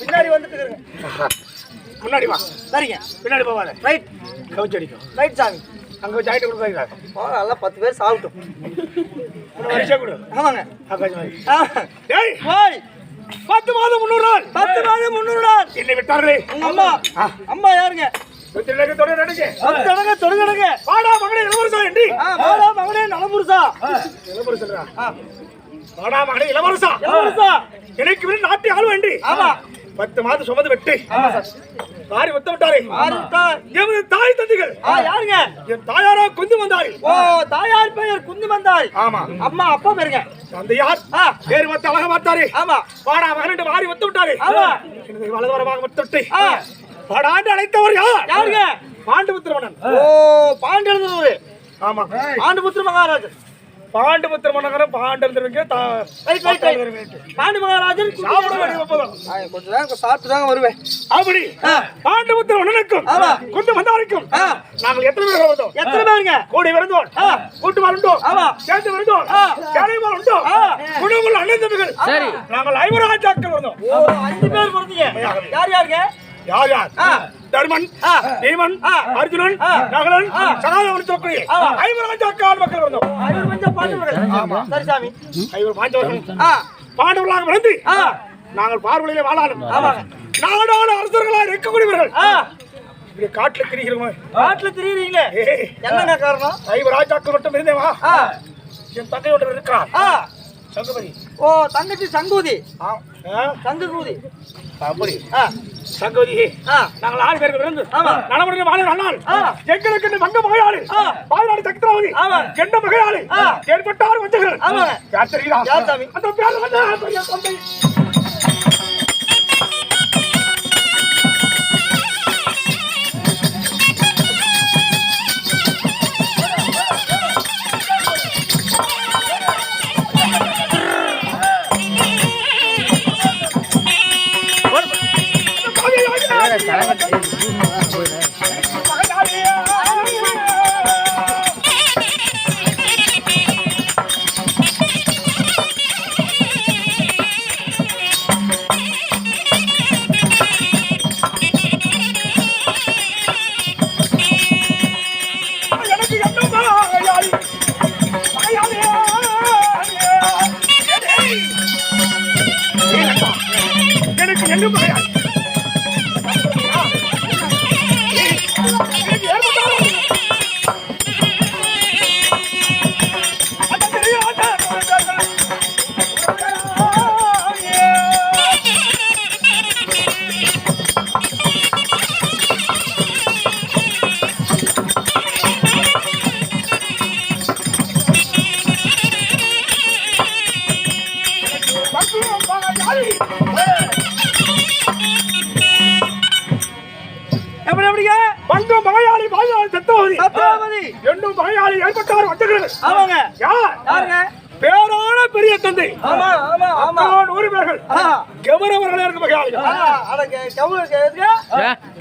பின்னாடி வந்துட்டு இருக்கிறேங்க முன்னாடி வா. சரிங்க. பின்னாடி போவாத ரைட் கவுச்சு அடிக்கும் ரைட் சாமி. அங்க வச்சு ஆயிட்டு கொடுக்காங்க போங்க நல்லா பத்து பேர் சாப்பிட்டோம். வரிசையா கொடு. ஆமாங்க. ஏய். ஓய் பத்து மாதம் முன்னூறு நாள். பத்து மாதம் முன்னூறு நாள். என்னை விட்டார்களே. அம்மா. அம்மா யாருங்க? தொடுங்கடுங்க வாடா மகனே இளவரசா என்று மாடா மகனே நலமுருசா. இளவரசா வாடா மகனே இளவரசா. எனக்கு வந்து நாட்டை ஆள வேண்டி. ஆமா. பத்து மாதம் சுமந்து வெட்டு. வாரி ஒத்த விட்டாரே. எமது தாய் தந்தைகள். யாருங்க? என் தாயாரா குந்து வந்தார்கள் ஓ தாயார் பெயர் குந்தி வந்தாய் ஆமா. அம்மா அப்பா பேருங்க தந்தையார். பேர் வத்து அழக பார்த்தாரு. ஆமா. வாடா மகன் வாரி ஒத்து விட்டாரு. ஆமா. வலது வரமாக ஒத்து விட்டு. வாடாண்டு அழைத்தவர் யார்? யாருங்க? பாண்டுபுத்திரமன்னன். ஓ பாண்டியனூர் ஆமா. பாண்டுபுத்திர மகாராஜன். பாண்டுபுத்திர மன்னகரம் பாண்டந்திரங்க ரைட் ரைட் ரைட் பாண்டு மகாராஜன் சாப்பிட வேண்டிய ஒப்பந்தம். ஆ, கொஞ்ச நேரம் சாப்பிட்டு தாங்க வருவேன். அப்படி ஆ. பாண்டுபுத்திர மன்னனுக்கும் ஆமா. குந்து வந்தாருக்கும் ஆ. நாங்கள் எத்தனை பேர் வந்தோம் எத்தனை பேருங்க? கூடி வருந்தோம் ஆ. கூட்டு ஆமா. சேர்ந்து வருந்தோம் வருந்தோம் ஆ. குடும்பங்கள் அண்ணன் தம்பிகள் சரி. நாங்கள் ஐவராஜாக்கள் வந்தோம். ஓ அஞ்சு பேர் பிறந்தீங்க. யார் யாருங்க? யார் யார்? ஆ. தர்மன். பீமன். அர்ஜுனன். நகலன். சகாதவன் தோக்கி ஆமா. ஐவராஜாக்கால் மக்கள் வந்தோம் ஐவர் கொஞ்சம் பாண்டு மகள் சரி சாமி. ஐவர் பாஞ்சவர்கள் ஆ. பாண்டவர்களாக ஆ. நாங்கள் பார்வையிலே வாழாலும். நாடாள அரசர்களாக இருக்கக்கூடியவர்கள். இப்படி காட்டுல திரிகிறோமே. காட்டுல திரியுறீங்களே? ஏய், என்னங்க காரணம்? ஐவராஜாக்கள் மட்டும் இருந்தேவா என் தங்கை ஒன்று இருக்கிறார் ஆ. சங்கபதி ஓ தங்கச்சி சங்கூதி. ஆ, ஆ, சங்கு கூதி அப்படி ஆ. சங்கபதி ஆ. நாங்கள் ஆறு பேருக்கு இருந்து. நலமுறை அண்ணாள். ஆ. எங்களுக்கு மங்க மகையாளு சக்கரவதி ஆமா. கெண்ட மகையாளு. ஏற்பட்டார் சாமி? அந்த பேர் வந்து எப்படி எப்படிங்க பங்கு மகையாளி மகையாளி சத்தவதி என்னும் மகையாளி ஏற்பட்டார் வந்தகிறது ஆமாங்க. யார்? யாருங்க? பேரான பெரிய தந்தை. ஆமா ஆமா ஆமா. ஆ. கௌரவர்கள் இருக்க?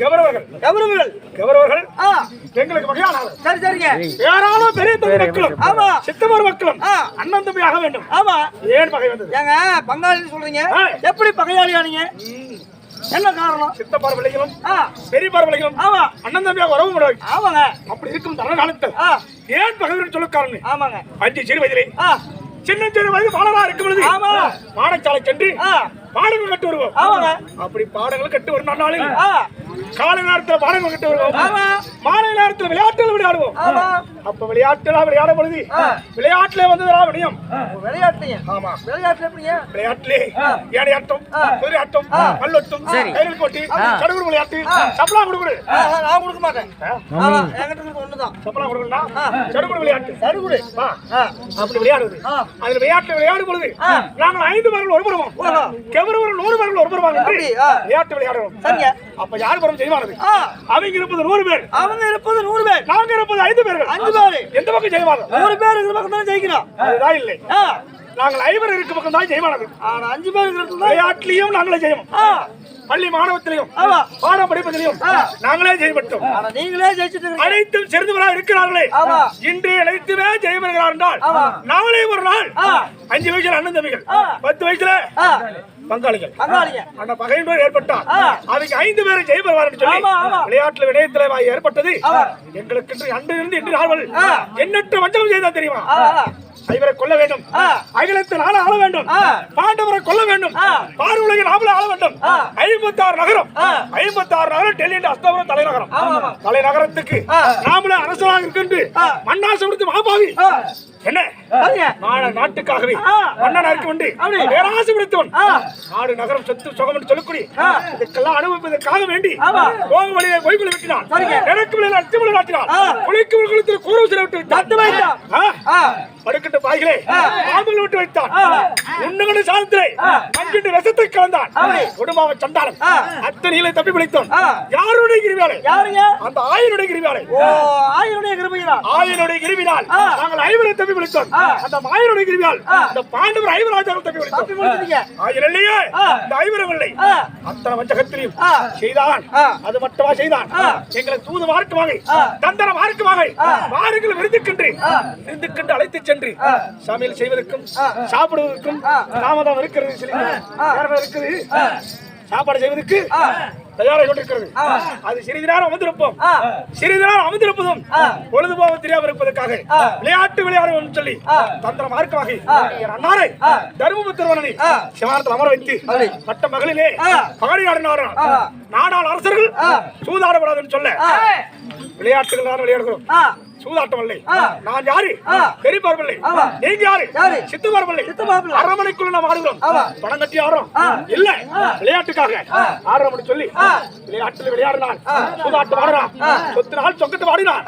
கௌரவர்கள். கௌரவர்கள். கௌரவர்கள் ஆ, எங்களுக்கு மகையாளர் சரி சரிங்க. பேரான பெரிய தந்தை மக்களும் ஆமா. சித்தமர் மக்களும் ஆ. அண்ணன் தம்பி ஆக வேண்டும். ஆமா. ஏன் பகை வந்தது? ஏங்க பங்காளின்னு சொல்றீங்க. எப்படி பகையாளியானீங்க என்ன காரணம்? சித்தப்பார் பிள்ளைகளும் ஆ. பெரியப்பார் பிள்ளைகளும் ஆமா. அண்ணன் தம்பியாக உறவு முடியாது ஆமாங்க. அப்படி இருக்கும் தர காலத்தில் ஆ. ஏன் பகைவர்கள் சொல்ல காரணம் ஆமாங்க. அஞ்சு சிறு வயதிலே சின்ன சிறு வயது பாடலா இருக்கும் பொழுது ஆமா. பாடசாலை சென்று பாடங்கள் கட்டு வருவோம். அப்படி பாடங்கள் கட்டு வரும் நாளில். காலை நேரத்தில் பாடங்கள் கட்டு வருவோம். மாலை நேரத்தில் விளையாட்டுகள் விளையாடுவோம். அப்ப விளையாட்டுலாம் விளையாடும் பொழுது. விளையாட்டுல விளையாட்டுங்க ஆமா. விளையாட்டுல எப்படிங்க? விளையாட்டுலே ஏனையாட்டம் ஆ. குதிரையாட்டம் ஆ. கல்லொட்டம் கைகள் போட்டி கடுகுடு விளையாட்டு. சப்பலா கொடுக்குடு நான் கொடுக்க மாட்டேன். என்கிட்ட ஒண்ணுதான். சப்பலா கொடுக்கணும்னா ஆ. கடுகுடு விளையாட்டு. ஆ. அப்படி விளையாடுவது. அதுல விளையாட்டுல விளையாடும் பொழுது. நாங்கள் ஐந்து பேர்கள் ஒரு ஓஹோ. கெவரவர்கள் நூறு பேர்கள் ஒரு ஆ. விளையாட்டு விளையாடுவோம். சரிங்க. அப்ப யார் புறம் செய்வானது அவங்க இருப்பது நூறு பேர். அவங்க இருப்பது நூறு பேர். நாங்க இருப்பது ஐந்து பேர்கள். அஞ்சு பேரு. எந்த பக்கம் செய்வாங்க நூறு பேர் இருக்கிற பக்கம் தானே ஜெயிக்கணும் அதுதான் இல்லை. நாங்கள் ஐவர் இருக்க பக்கம் தான் ஜெயமானது ஆனா அஞ்சு பேர் விளையாட்டிலையும் நாங்களே ஆ. பள்ளி மாணவத்திலையும். பாடம் படிப்பதிலையும் நாங்களே ஜெயப்பட்டோம் நீங்களே ஜெயிச்சிட்டு அனைத்தும் சிறந்தவராக இருக்கிறார்களே. இன்று அனைத்துமே ஜெயம் பெறுகிறார் என்றால். நாளை ஒரு நாள். அஞ்சு வயசுல அண்ணன் தம்பிகள். பத்து வயசுல பங்காளிகள் ஏற்பட்டால். அதுக்கு ஐந்து பேரும் ஜெயம் பெறுவார் என்று சொல்லி ஆமா, ஆமா. விளையாட்டுல விடயத்துல ஏற்பட்டது. எங்களுக்கு இன்று அன்று இருந்து இன்று நாள் ஆ. எண்ணற்ற வஞ்சகம் செய்தா தெரியுமா. ஐவரை கொல்ல வேண்டும் ஆ. அகிலத்தை நாள ஆள வேண்டும். பாண்டவரை கொல்ல வேண்டும். பார்வலையை நாமள ஆள வேண்டும். ஐம்பத்தாறு நகரம். ஐம்பத்தாறு நகரம் டெல்லி அஸ்தபுரம் தலைநகரம். தலைநகரத்துக்கு. நாமளே அரசராக இருக்கின்ற ஆ. மண்ணாசை விடுத்து மாபாவி. என்ன நாட்டுக்காகவே ஆ. மன்னனா இருக்க வேண்டி அப்படி. பேராசை. நாடு நகரம் சொத்து சுகம் என்று சொல்லக்கூடிய அனுபவிப்பதற்காக வேண்டி. போக வழியை பொய்க்குள்ள வெட்டினான் சரிங்க. எனக்கு வழியில் அச்சுமலை நாட்டினான் ஆ. குளிக்கு குளத்தில் கூறு சில விட்டு வைத்தான். பாய்களே விட்டு. உண்ணுகண்டு சாதத்திலே அங்கிட்டு விஷத்தை கலந்தான். குடும்பாவ சண்டாளன். அத்தனையில தப்பி பிடித்தான். யாருடைய கிருவியாலை யாருங்க அந்த ஆயனுடைய கிருவியாலை ஓ ஆயிரடைய கிருபையா ஆயனுடைய கிருவினால். நாங்கள் ஐவரை தப்பி பிடித்தோம் ஆ. அந்த மாயனுடைய கிருவியால். இந்த பாண்டவர் ஐவராஜாவும் தப்பி பிடித்தோம் தப்பி முடிச்சிட்டீங்க ஆயிரம் இல்லையே ஆ. இந்த ஆ. அத்தனை வஞ்சகத்திலையும். செய்தான். அது மட்டுமா செய்தான். எங்களை தூது மார்க்கமாக ஆ. தந்திர மார்க்கமாக ஆ. மாறுகள் விருந்துக்கின்று ஆ. விருந்துக்கின்று அழைத்துச் சென்று. சமையல் செய்வதற்கும். சாப்பிடுவதற்கும். தாமதம் இருக்கிறது இருக்குது சாப்பாடு செய்வதற்கு. தயாராக கொண்டிருக்கிறது. அது சிறிது நேரம் அமர்ந்திருப்போம் சிறிது நேரம் அமர்ந்திருப்பதும் ஆ. பொழுதுபோக தெரியாம இருப்பதற்காக. விளையாட்டு விளையாடுவோம் சொல்லி. தந்திர மார்க்கமாக ஆ. தருமபுத்திரவனனை ஆ. சிவானத்தில் அமர வைத்து. பட்ட மகளிலே. பகடி ஆடினார்கள் ஆ. நாடாள் அரசர்கள். சூதாடப்படாதுன்னு சொல்ல விளையாட்டுகள் தான் விளையாடுகிறோம் சூதாட்டம் இல்லை. நான் யாரு ஆ. பெரிய பார்வல்லை ஆமா. நீங்க யாரு யாரு? சித்து பார்வல்லை சித்து பார்வல்லை. அரமனைக்குள்ள நாம் ஆடுகிறோம். பணம் கட்டி ஆடுறோம் ஆ. இல்ல விளையாட்டுக்காக ஆடுறோம் சொல்லி. விளையாட்டுல விளையாடினான் சூதாட்டம் ஆடுறான். சொத்து நாள் சொக்கத்து ஆடினான்.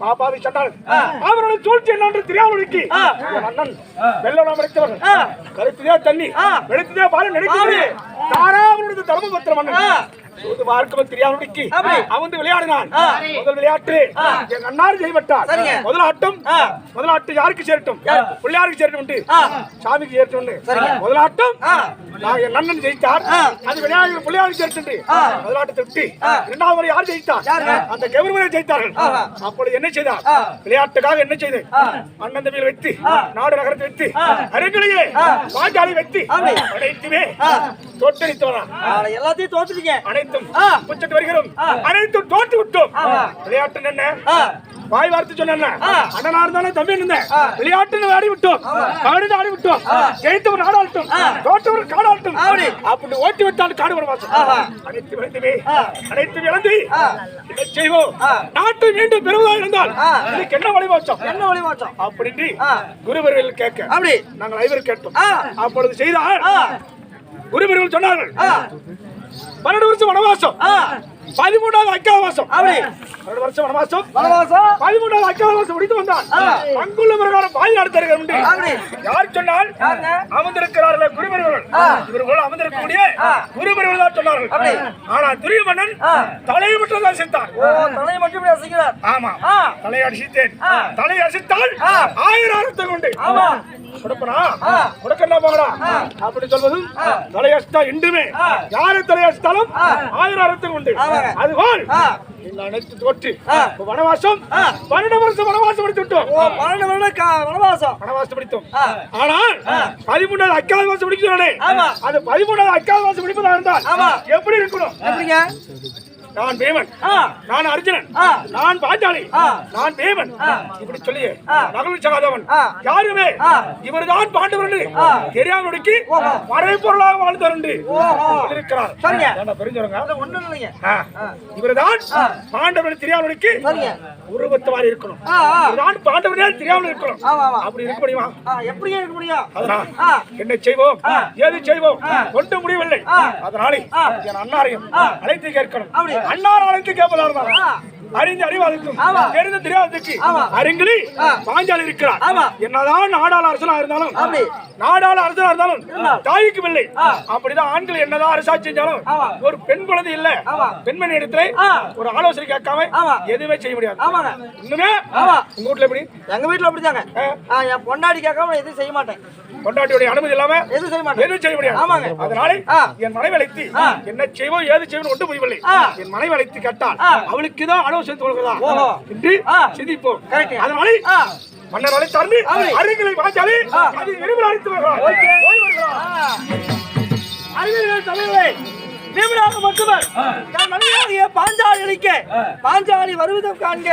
பாபாவி ஆ. அவருடைய சூழ்ச்சி என்னன்று தெரியாமலுக்கு ஆ. அண்ணன் வெள்ளம். கருத்துதே தண்ணி. வெளுத்துதே பால் நினைக்கிறது. தாராவனுடைய தர்மபத்திரம். அண்ணன் தெரியாமலுக்கு அப்படி. அவன் விளையாடினான். முதல் விளையாட்டு எங்க அண்ணாரு ஜெயிப்பட்டார் சரிங்க. முதலாட்டம் ஆ. முதலாட்டு யாருக்கு சேரட்டும் பிள்ளையாருக்கு சேரட்டும். சாமிக்கு சேரட்டும் உண்டு. சரிங்க. முதலாட்டம் ஆ. நான் என் அண்ணன் ஜெயித்தார். அது விளையாட்டு பிள்ளையாருக்கு சேரட்டும் ஆ. முதலாட்டத்தை விட்டு. இரண்டாவது முறை யார் ஜெயித்தார்? அந்த கவர்மெண்ட் ஜெயித்தார்கள். அப்பொழுது என்ன செய்தார். விளையாட்டுக்காக என்ன செய்து. அண்ணன் தம்பியில் வைத்து ஆ. நாடு நகரத்தை வைத்து. அருகிலேயே ஆ. பாஞ்சாலி வைத்து. அனைத்துமே ஆட எல்லாத்தையும் தோத்துட்டீங்க அனைத்தும் ஆ. உச்சத்து வருகிறோம். அனைத்தும் தோற்று விட்டோம். விளையாட்டு என்ன வாய் வார்த்தை சொன்ன. அண்ணனா இருந்தாலும் தம்பி இருந்தேன். விளையாட்டுன்னு ஆடி விட்டோம் கபடி ஆடி விட்டோம் ஜெயித்தவர் நாடாட்டும் ஆ. தோற்றவர் காடாட்டும் அப்படி. ஓட்டி விட்டான் காடு வரவாசம் ஆஹா. அனைத்து விளைந்துமே. அனைத்து இழந்து செய்வோம். நாட்டை மீண்டும் பெறுவதா இருந்தால். இதுக்கு என்ன என்ன வழி மாற்றம் அப்படின்னு. குருவர்கள் கேட்க அப்படி நாங்கள் ஐவர் கேட்டோம். அப்பொழுது செய்தால் குருவர்கள் சொன்னார்கள் பன்னெண்டு வருஷம் வனவாசம் பதிமூன்றாவது அக்காவாசம் பன்னெண்டு வருஷம் வனவாசம் பதிமூன்றாவது அக்காவாசம் முடித்து வந்தான் ஆ. பங்குள்ள பிரகாரம் பாய் நடத்தர்கள் உண்டு யார் சொன்னால்? அமர்ந்திருக்கிறார்கள் குருவர்கள் ஆ. இவர்கள் அமர்ந்திருக்கக்கூடிய ஆ. குருவர்கள் தான் சொன்னார்கள். ஆனா துரியமன்னன். தலையை மட்டும் தான் செத்தான் ஓ தலையை மட்டும் அசைக்கிறார் ஆமா. தலையை அடிச்சித்தேன் ஆ. தலையை அடித்தால் ஆ. ஆயிரம் அர்த்தம் உண்டு ஆமா அப்படி சொல்வதும் தலையஸ்தா இன்றுமே. யாரு தலையஸ்தாலும் ஆ. ஆயிரம் அர்த்தம் உண்டு. அதுபோல் அனைத்து தோற்று வனவாசம். பன்னெண்டு வருஷம் வனவாசம் முடித்து விட்டோம். பன்னெண்டு வருடம் வனவாசம். வனவாசம் முடித்தோம் ஆ. ஆனால் பதிமூணாவது அக்காவது முடிக்கிறானே ஆமா. அது பதிமூணாவது அக்காவது மாசம் முடிப்பதா இருந்தால். எப்படி இருக்கணும்? எப்படிங்க? நான் தேவன் நான் அர்ஜுனன். நான் பாஞ்சாலி. நான் தேவன். இப்படி சொல்லியே ஆ. நகல் சகாதவன். யாருமே. இவர்தான் பாண்டவர்கள் ஆ. தெரியாமலுக்கு. மறைப்பொருளாக வாழ்ந்தவருண்டு ஓஹோ. இருக்கிறார் இல்லைங்க ஆ. இவர்தான் ஆ. பாண்டவர்கள் தெரியாமலுக்கு உருவத்து மாதிரி இருக்கணும் இவர்தான் பாண்டவர்களே தெரியாமல் இருக்கணும் அப்படி இருக்க முடியுமா ஆ எப்படி இருக்க முடியும் அதனால் என்ன செய்வோம். ஏது செய்வோம் கொண்டு முடியவில்லை. அதனாலே. என் அன்னாரையும். அழைத்து கேட்கணும் அண்ணா அன்னார் அழைத்து கேட்பதா அறிந்த அறிவாதுக்கும் ஆமா. தெரிந்த தெரியாததுக்கு. அறிஞலி. பாஞ்சாலி இருக்கிறார். என்னதான் நாடாள அரசனா இருந்தாலும். நாடாள அரசனா இருந்தாலும் இருந்தா. தாய்க்கு பிள்ளை ஆ. அப்படிதான் ஆண்கள் என்னதான் அரசாட்சி செஞ்சாலும். ஒரு பெண் குழந்தை இல்ல. பெண்மணி இடத்துல. ஒரு ஆலோசனை கேட்காம. எதுவுமே செய்ய முடியாது இன்னுமே. உங்க வீட்டுல எப்படி எங்க வீட்டுல அப்படிதாங்க என் பொண்டாடி கேட்காம எதுவும் செய்ய மாட்டேன் பொண்டாட்டியுடைய அனுமதி இல்லாம எதுவும் செய்ய மாட்டேன் எதுவும் செய்ய முடியாது ஆமாங்க. அதனால. என் மனைவி அழைத்து. என்ன செய்வோம் ஏது செய்வோம் ஒன்று புரியவில்லை ஆ. என் மனைவி அழைத்து கேட்டால். அவளுக்கு தான் ஆலோசனை தோல்கிறதா ஓஹோ. என்று. சிந்திப்போம். அதனால. மன்னர் அழைத்தார்ந்து. அறிஞர்களை வாஞ்சாலி. அது இருவர் அழைத்து வருகிறார். அறிவியல் தலைவரை நிமிடாக மனைவியாகிய பாஞ்சாலி அளிக்க பாஞ்சாலி வருவதும் காண்க